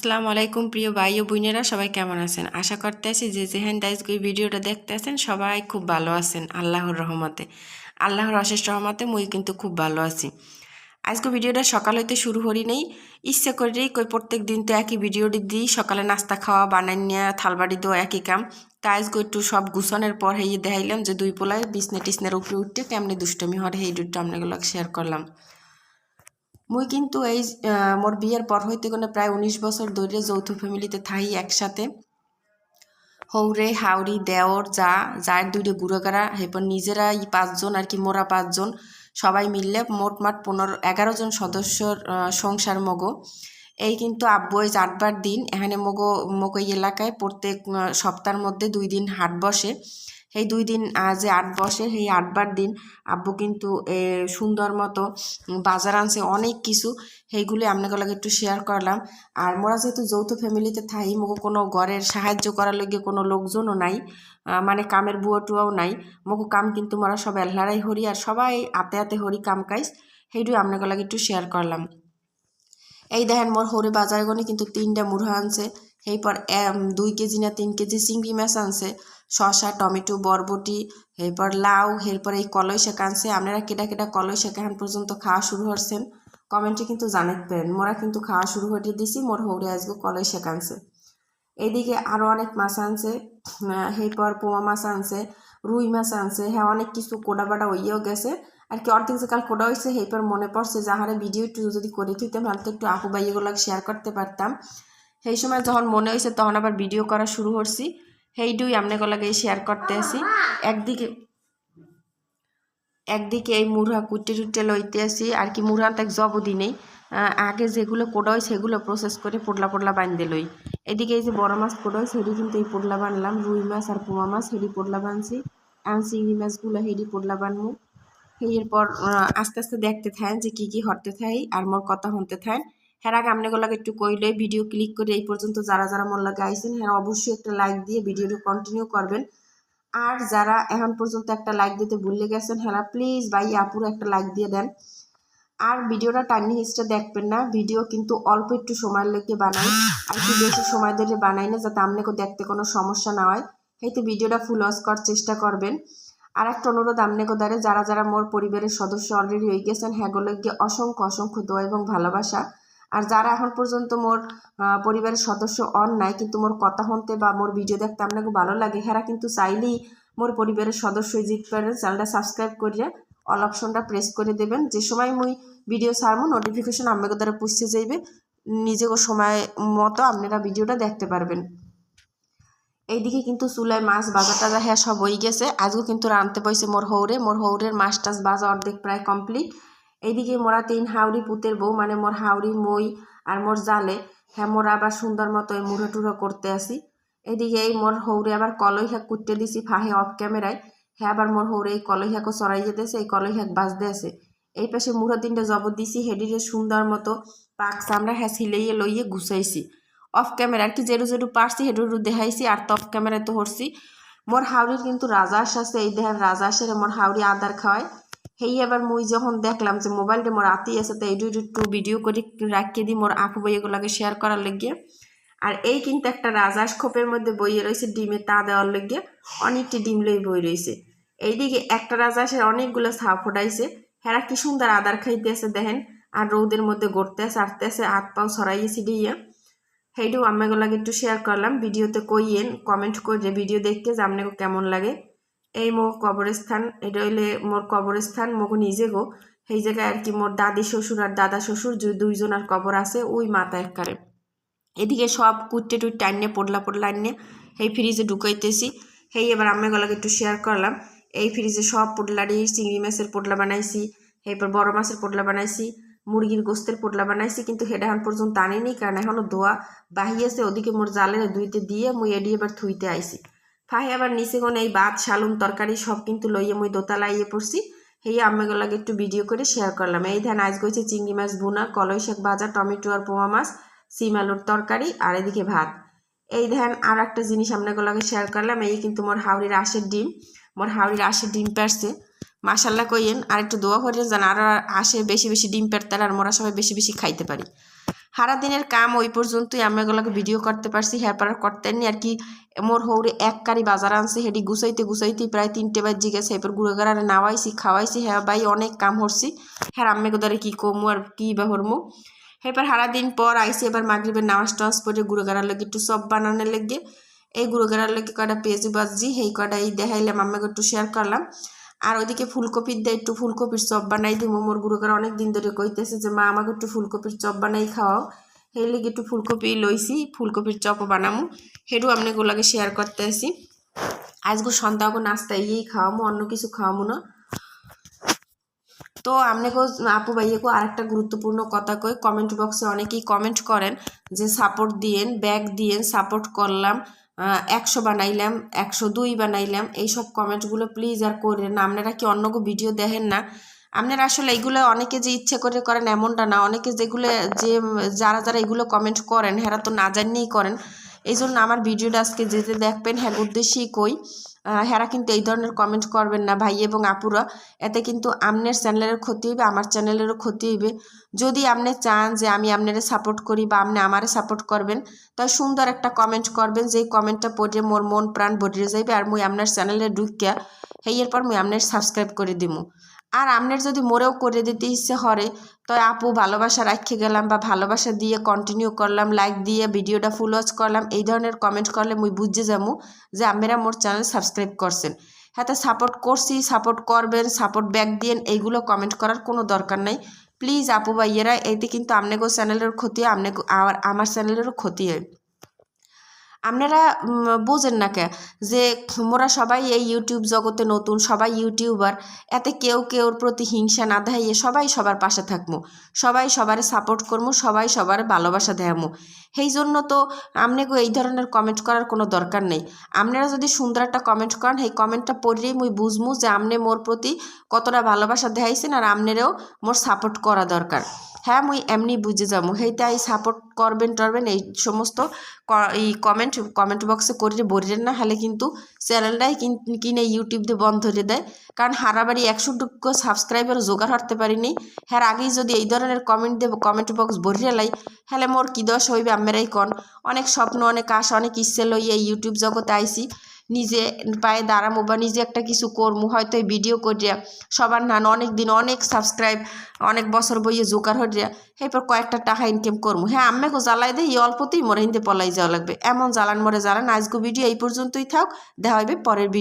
আসসালামু আলাইকুম প্রিয় ভাই ও বোনেরা, সবাই কেমন আছেন? আশা করতে আছি যে যেহান দাইজ এই ভিডিওটা দেখতে আছেন সবাই খুব ভালো আছেন আল্লাহর রহমতে। আল্লাহর অশেষ রহমতে মুই কিন্তু খুব ভালো আছি। আজকে ভিডিওটা সকাল হইতে শুরু করি নেই। ইচ্ছে করেই কই প্রত্যেক দিন তো একই ভিডিওটি দিই, সকালে নাস্তা খাওয়া, বানাই নিয়ে, থালবাড়ি দেওয়া একই কাম। তাই আজকে একটু সব গুছানোর পর হেয়ে দেখাইলাম যে দুই পোলায় বিছনে টিসনের উপরে উঠতে কেমনি দুষ্টমি হরে সেই দুটো আপনাগুলো শেয়ার করলাম। মুই কিন্তু এই মোর বিয়ের পর হইতে কোনো প্রায় উনিশ বছর ধরে যৌথ ফ্যামিলিতে থাই একসাথে হৌরে হাওড়ি দেওর যা যার দুইটা গুড়াগাড়া এরপর নিজেরা এই পাঁচজন আর কি মোরা পাঁচজন সবাই মিললে মোটমাট পনেরো এগারো জন সদস্যর সংসার মগো। এই কিন্তু আব্বু এই আটবার দিন এখানে মগো মগো এলাকায় প্রত্যেক সপ্তাহের মধ্যে দুই দিন হাট বসে। এই দুই দিন যে আট বসে সেই আটবার দিন আব্বু কিন্তু সুন্দর মতো বাজার আনছে অনেক কিছু। সেইগুলি আপনাকে লাগে একটু শেয়ার করলাম। আর মোরা যেহেতু যৌথ ফ্যামিলিতে থাই, মোকে কোনো ঘরের সাহায্য করার লগে কোনো লোকজনও নাই মানে কামের বুয়া টুয়াও নাই। মোকে কাম কিন্তু মোরা সব এল্লারাই হরি আর সবাই আতে আতে হরি কাম কাইস সেইটুই আপনাকে লাগে একটু শেয়ার করলাম। এই দেখেন মোর হরে বাজার গনে কিন্তু তিনটা মুড়া আনছে। এরপর দুই কেজি না তিন কেজি চিংড়ি মাছ আনছে, শসা, টমেটো, বরবটি, এরপর লাউ, এরপর এই কলই শাক আনছে। আপনারা কেটা কেটা কলই শাক এখন পর্যন্ত খাওয়া শুরু করছেন, কমেন্টে কিন্তু জানাতে পারেন মোরা কিন্তু খাওয়া শুরু করে দিছি, মোর হৌরে আসব কলই শাক আনছে। এইদিকে আরও অনেক মাছ আনছে এরপর পোমা মাছ আনছে, রুই মাছ আনছে হ্যাঁ অনেক কিছু কোডা বাটা হইয়েও গেছে। আর কি অর্ধেক যে কাল কোডা হয়েছে এরপর মনে পড়ছে যাহারে ভিডিও একটু যদি করে দিতাম, তাহলে তো একটু আপু বাইয়েগুলো শেয়ার করতে পারতাম। সেই সময় যখন মনে হয়েছে, তখন আবার ভিডিও করা শুরু করছি। সেইটুই আপনাকে লাগে শেয়ার করতে আসি। একদিকে একদিকে এই মুড়া কুটে টুটে লইতে আসি, আর কি মুড়া তাক জব দিনেই আগে যেগুলো কোটা হয়, সেগুলো প্রসেস করে পোটলা পোটলা বান্ধে লই। এদিকে এই যে বড় মাছ কোটা হয়, সেটি কিন্তু এই পোটলা বানলাম রুই মাছ আর পোমা মাছ হেডি পোটলা বানছি আর চিংড়ি মাছগুলো হেডি পোটলা বানবো এরপর আস্তে আস্তে দেখতে থাকেন যে কি কি হরতে থাই, আর মোর কথা শুনতে থাকেন হ্যাঁ আগে আপনাগুলোকে একটু কইলে ভিডিও ক্লিক করে এই পর্যন্ত যারা যারা মোর লাগে আইসেন হ্যাঁ অবশ্যই একটা লাইক দিয়ে ভিডিওটা কন্টিনিউ করবেন। আর যারা এখন পর্যন্ত একটা লাইক দিতে ভুলে গেছেন হ্যাঁ প্লিজ ভাই আপুরো একটা লাইক দিয়ে দেন। আর ভিডিওটা টাইনি হিস্টে দেখবেন না ভিডিও কিন্তু অল্প একটু সময় লেগে বানাই আর কি বেশি সময় ধরে বানাই না, যাতে আপনাকে দেখতে কোনো সমস্যা না হয়। সেইতে ভিডিওটা ফুল ওয়াশ করার চেষ্টা করবেন। আর একটা অনুরোধ আপনাকে দ্বারে, যারা যারা মোর পরিবারের সদস্য অলরেডি হয়ে গেছেন হ্যাঁগুলো গিয়ে অসংখ্য অসংখ্য দোয়া এবং ভালোবাসা। আর যারা এখন পর্যন্ত মোর পরিবারের সদস্য অন নাই, কিন্তু মোর কথা শুনতে বা মোর ভিডিও দেখতে আপনাকে ভালো লাগে, হেরা কিন্তু চাইলেই মোর পরিবারের সদস্য জিত পারেন চ্যানেলটা সাবস্ক্রাইব করিয়ে অল অপশনটা প্রেস করে দেবেন। যে সময় মুই ভিডিও ছাড়বো নোটিফিকেশন আপনাকে দ্বারা পুষতে যাইবে নিজেকে সময় মতো আপনারা ভিডিওটা দেখতে পারবেন। এইদিকে কিন্তু চুলায় মাছ বাজা টাজা হ্যাঁ সব হয়ে গেছে। আজও কিন্তু রাঁধতে পাইছে মোর হৌরে, মোর হৌরের মাছ টাছ বাজা অর্ধেক প্রায় কমপ্লিট এইদিকে মোরা তিন হাওড়ি পুতের বউ মানে মোর হাওড়ি মই আর মোর জালে হ্যাঁ মোর আবার সুন্দর মতো এই মুড়ো টুড়ো করতে আসি। এইদিকে এই মোর হৌরে আবার কলই শাক কুটতে দিছি ফাহে অফ ক্যামেরায় হ্যাঁ আবার মোর হৌরে এই কলই শাকও চড়াই যেতেছে, এই কলই শাক বাজতে আছে। এই পাশে মুড়ো তিনটা জবর দিছি, হেডিরে সুন্দর মতো পাক চামড়া হ্যাঁ সিলাইয়ে লইয়ে গুছাইছি। অফ ক্যামেরা আর কি যেটু যেটু পারছি হেটু দেখাইছি আর তো অফ ক্যামেরায় তো হরছি মোর হাওড়ির কিন্তু রাজাস আছে, এই দেখেন রাজাসের মোর হাওড়ি আদার খাওয়ায়। হেই এবার মুই যখন দেখলাম যে মোবাইলটা মোর আতি আছে, তো এইটু একটু ভিডিও করে রাখিয়ে দিই মোর আপু বই এগুলোকে শেয়ার করার লেগে। আর এই কিন্তু একটা রাজাস খোপের মধ্যে বইয়ে রয়েছে ডিমে তা দেওয়ার লেগে। অনেকটি ডিম লই বই রয়েছে এইদিকে একটা রাজাসের অনেকগুলো ছাপ ফোটাইছে। হেরা কি সুন্দর আদার খাইতেছে দেখেন। আর রৌদের মধ্যে গড়তে আছে আটতে আছে, হাত পাও ছড়াইয়েছি দিয়ে সেইটাও আমাগুলোকে একটু শেয়ার করলাম ভিডিওতে কইয়েন কমেন্ট করে ভিডিও দেখতে যে আপনাকে কেমন লাগে। এই মোর কবরস্থান, এটা হইলে মোর কবরস্থান মোকে নিজে গো। সেই জায়গায় আর কি মোর দাদি শ্বশুর আর দাদা শ্বশুর দুইজনার কবর আছে, ওই মাথা এককারে। এদিকে সব কুট্টে টুট্টে আনিয়ে পোডলা পোডলা আনিয়ে সেই ফ্রিজে ঢুকাইতেছি। সেই এবার আমি গলাকে একটু শেয়ার করলাম। এই ফ্রিজে সব পোডলারই চিংড়ি মাছের পোডলা বানাইছি, এরপর বড় মাছের পোডলা বানাইছি, মুরগির গোস্তের পোটলা বানাইছি, কিন্তু এখন পর্যন্ত আনিনি, কারণ এখনও দোয়া বাহিয়েছে ওদিকে মোর জালের দুইতে দিয়ে মুই এডি এবার থুইতে আইছি। ফাহে আবার নিচে কোন এই ভাত, শালুম, তরকারি সব কিন্তু লইয়ে মুই দোতলা ইয়ে পড়ছি। সেই আম্মাগুলোকে একটু ভিডিও করে শেয়ার করলাম। এই ধ্যান আজ গেছে চিংড়ি মাছ ভুনা, কলই শাক ভাজা, টমেটো আর পোমা মাছ, সিম আলুর তরকারি আর এদিকে ভাত। এই ধ্যান আর একটা জিনিস আপনাগুলোকে শেয়ার করলাম। এই কিন্তু মোর হাওড়ির আশের ডিম। মোর হাওড়ির আশের ডিম পারছে। মাসাল্লাহ কইয়েন আর একটু দোয়া করেন যেন আরও আসে বেশি বেশি ডিম পেরতার আর মোরা সবাই বেশি বেশি খাইতে পারি। সারা দিনের কাম ওই পর্যন্তই। আমি এগুলোকে ভিডিও করতে পারছি হ্যাঁ পার করতেন নি। আর কি, মোর হৌরে এক কারি বাজার আনছে, হেডি গুছাইতে গুছাইতে প্রায় তিনটে বাজি গেছে। এরপর গুঁড়ো গাড়ারে নাওয়াইছি খাওয়াইছি। হ্যাঁ ভাই, অনেক কাম হরছি। হ্যাঁ আম্মে গোদারে কি কমু আর কি বা হরমু। এবার সারা দিন পর আইসি এবার মাগরিবের নামাজ টামাজ পরে গুঁড়ো গাড়ার লেগে একটু সব বানানোর লেগে। এই গুঁড়ো গাড়ার লেগে কয়টা পেঁয়াজি বাজি সেই কয়টা এই দেখাইলাম আম্মাকে একটু শেয়ার করলাম। আর ওইদিকে ফুলকপির দেয় একটু ফুলকপির চপ বানাই দিই মোমোর গুঁড়ো করে অনেক দিন ধরে কইতেছে যে, মা, আমাকে একটু ফুলকপির চপ বানাই খাওয়াও। সেই লেগে একটু ফুলকপি লইছি, ফুলকপির চপও বানামু। সেটাও আপনাগুলোকে শেয়ার করতে আসি আজকে সন্ধ্যাকে নাস্তা ইয়েই খাওয়ামো, অন্য কিছু খাওয়ামো না। তো আপনাকেও আপু ভাইয়াকেও আরেকটা গুরুত্বপূর্ণ কথা কই কমেন্ট বক্সে অনেকেই কমেন্ট করেন যে সাপোর্ট দিয়েন ব্যাগ দিয়েন সাপোর্ট করলাম। একশো বানাইলাম, একশো দুই বানাইলাম। এইসব কমেন্টসগুলো প্লিজ আর করেন না। আপনারা কি অন্য ভিডিও দেখেন না? আপনারা আসলে এইগুলো অনেকে যে ইচ্ছে করে করেন এমনটা না। অনেকে যেগুলো, যে যারা যারা এগুলো কমেন্ট করেন, হেরা তো না জানিয়েই করেন। এই জন্য আমার ভিডিওটা আজকে যেতে দেখবেন হ্যাঁ উদ্দেশ্যেই কই। হেরা কিন্তু এই ধরনের কমেন্ট করবেন না ভাই এবং আপুরা। এতে কিন্তু আমনের চ্যানেলের ক্ষতি হইবে, আমার চ্যানেলেরও ক্ষতি হইবে। যদি আপনি চান যে আমি আপনারে সাপোর্ট করি বা আপনি আমারে সাপোর্ট করবেন, তাই সুন্দর একটা কমেন্ট করবেন, যেই কমেন্টটা পড়ে মোর মন প্রাণ বদলে যাইবে আর মুই আপনার চ্যানেলে ঢুকিয়া হেয়ের পর মুই আপনার সাবস্ক্রাইব করে দিমু। আর আপনার যদি মোরেও করে দিতে ইচ্ছে হরে, তো আপু ভালোবাসা রাখে গেলাম বা ভালোবাসা দিয়ে কন্টিনিউ করলাম লাইক দিয়ে ভিডিওটা ফুল ওয়াচ করলাম, এই ধরনের কমেন্ট করলে মুই বুঝে যাব যে আপনারা মোর চ্যানেল সাবস্ক্রাইব করছেন। হ্যাঁ সাপোর্ট করছি সাপোর্ট করবেন সাপোর্ট ব্যাক দিয়েন, এইগুলো কমেন্ট করার কোনো দরকার নাই। প্লিজ আপু ভাইয়েরা এতে কিন্তু আপনাকেও চ্যানেলের ক্ষতি হয় আপনাকে আমার চ্যানেলেরও ক্ষতি হয়। আপনারা বোঝেন না কে? যে মোরা সবাই এই ইউটিউব জগতে নতুন, সবাই ইউটিউবার এতে কেউ কেউর প্রতি হিংসা না দেখাইয়ে সবাই সবার পাশে থাকব সবাই সবার সাপোর্ট করব সবাই সবার ভালোবাসা দেখামো। সেই জন্য তো আপনাকে এই ধরনের কমেন্ট করার কোনো দরকার নেই। আপনারা যদি সুন্দর একটা কমেন্ট করেন, সেই কমেন্টটা পড়লেই মুই বুঝমু যে আপনি মোর প্রতি কতটা ভালোবাসা দেখাইছেন আর আপনারেও মোর সাপোর্ট করা দরকার। হ্যাঁ মুই এমনি বুঝে যাব। সেইটাই সাপোর্ট করবেন টরবেন, এই সমস্ত এই কমেন্ট কমেন্ট বক্সে করে বলিলেন না, হলে কিন্তু চ্যানেলটাই কিনে ইউটিউব দিয়ে বন্ধ করে দেয়। কারণ হারাবাড়ি একশো টুকু সাবস্ক্রাইবার জোগাড় হতে পারিনি। হ্যাঁ আগেই যদি এই ধরনের কমেন্ট দেব কমেন্ট বক্স ভরিয়ে লাই, হলে মোর কী দশ হইবে, আমেরাই কন? অনেক স্বপ্ন, অনেক আশা, অনেক ইচ্ছে এই ইউটিউব জগতে আইসি নিজে পায়ে দাঁড়াবো বা নিজে একটা কিছু করব হয়তো এই ভিডিও করিয়া সবার নান অনেক দিন অনেক সাবস্ক্রাইব অনেক বছর বইয়ে জোগাড় হইয়া এরপর কয়েকটা টাকা ইনকাম করব হ্যাঁ আম্মেকে জ্বালাই দেয় অল্পতেই মরে হিন্দে পলাই যাওয়া লাগবে। এমন জ্বালান মরে জ্বালান আজকে ভিডিও এই পর্যন্তই থাক, দেখা হবে পরের ভিডিও